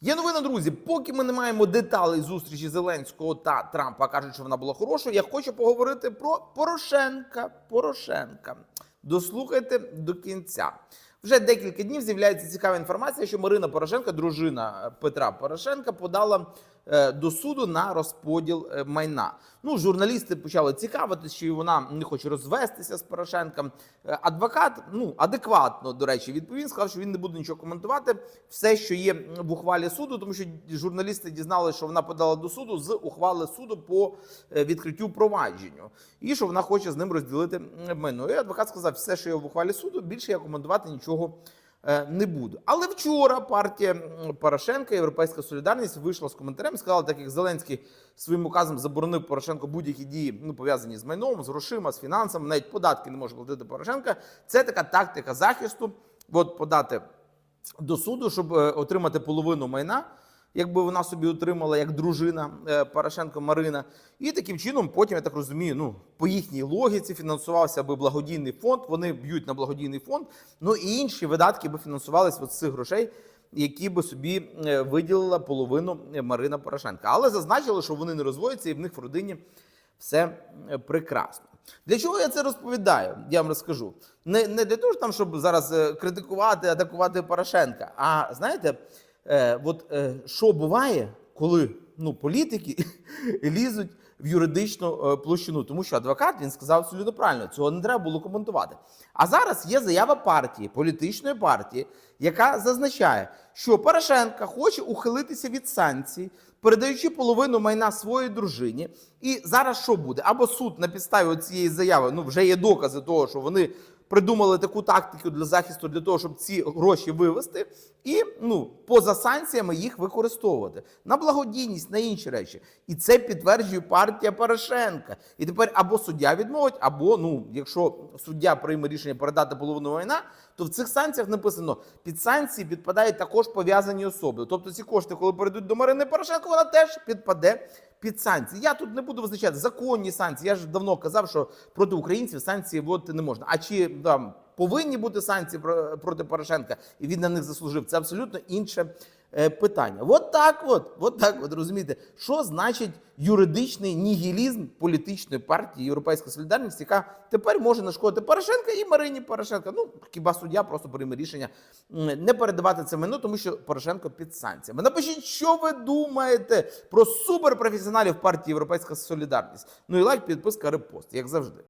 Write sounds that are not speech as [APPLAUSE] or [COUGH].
Є новина, друзі. Поки ми не маємо деталей зустрічі Зеленського та Трампа, кажуть, що вона була хорошою. Я хочу поговорити про Порошенка. Порошенка. Дослухайте до кінця. Вже декілька днів з'являється цікава інформація, що Марина Порошенка, дружина Петра Порошенка, подала до суду на розподіл е, майна. Ну, журналісти почали цікавитися, що вона не хоче розвестися з Порошенком. Е, Адвокат, ну адекватно, до речі, відповів, сказав, що він не буде нічого коментувати. Все, що є в ухвалі суду, тому що журналісти дізналися, що вона подала до суду з ухвали суду по е, відкриттю провадженню, і що вона хоче з ним розділити майно. І адвокат сказав, все, що є в ухвалі суду, більше я коментувати нічого е, не буду. Але вчора партія Порошенка, Європейська Солідарність вийшла з коментарем сказала, так як Зеленський своїм указом заборонив Порошенко будь-які дії, ну пов'язані з майном, з грошима, з фінансами, навіть податки не може платити Порошенка. Це така тактика захисту. От подати до суду, щоб е, отримати половину майна. Якби вона собі отримала як дружина е, Порошенко Марина, і таким чином, потім я так розумію, ну по їхній логіці фінансувався би благодійний фонд. Вони б'ють на благодійний фонд. Ну і інші видатки би фінансувалися з цих грошей, які би собі е, виділила половину е, Марина Порошенка. Але зазначили, що вони не розводяться, і в них в родині все прекрасно. Для чого я це розповідаю? Я вам розкажу. Не, не для того, там, щоб зараз критикувати, атакувати Порошенка. А знаєте, е, от е, що буває, коли ну, політики [LAUGHS] лізуть в юридичну е, площину, тому що адвокат він сказав абсолютно правильно, цього не треба було коментувати. А зараз є заява партії, політичної партії, яка зазначає, що Порошенка хоче ухилитися від санкцій, передаючи половину майна своїй дружині. І зараз що буде? Або суд на підставі цієї заяви, ну вже є докази того, що вони придумали таку тактику для захисту для того, щоб ці гроші вивести, і ну поза санкціями їх використовувати на благодійність, на інші речі. І це підтверджує партія Порошенка. І тепер або суддя відмовить, або ну, якщо суддя прийме рішення передати половину майна, то в цих санкціях написано під санкції підпадають також пов'язані особи. Тобто ці кошти, коли перейдуть до Марини Порошенко, вона теж підпаде під санкції. Я тут не буду визначати законні санкції. Я ж давно казав, що проти українців санкції вводити не можна. А чи там повинні бути санкції про- проти Порошенка, і він на них заслужив? Це абсолютно інше питання. От так, от, от так, от розумієте, що значить юридичний нігілізм політичної партії Європейська Солідарність, яка тепер може нашкодити Порошенка і Марині Порошенка. Ну хіба суддя просто прийме рішення не передавати це майно, тому що Порошенко під санкціями. Напишіть, що ви думаєте про суперпрофесіоналів партії Європейська Солідарність. Ну і лайк, підписка, репост, як завжди.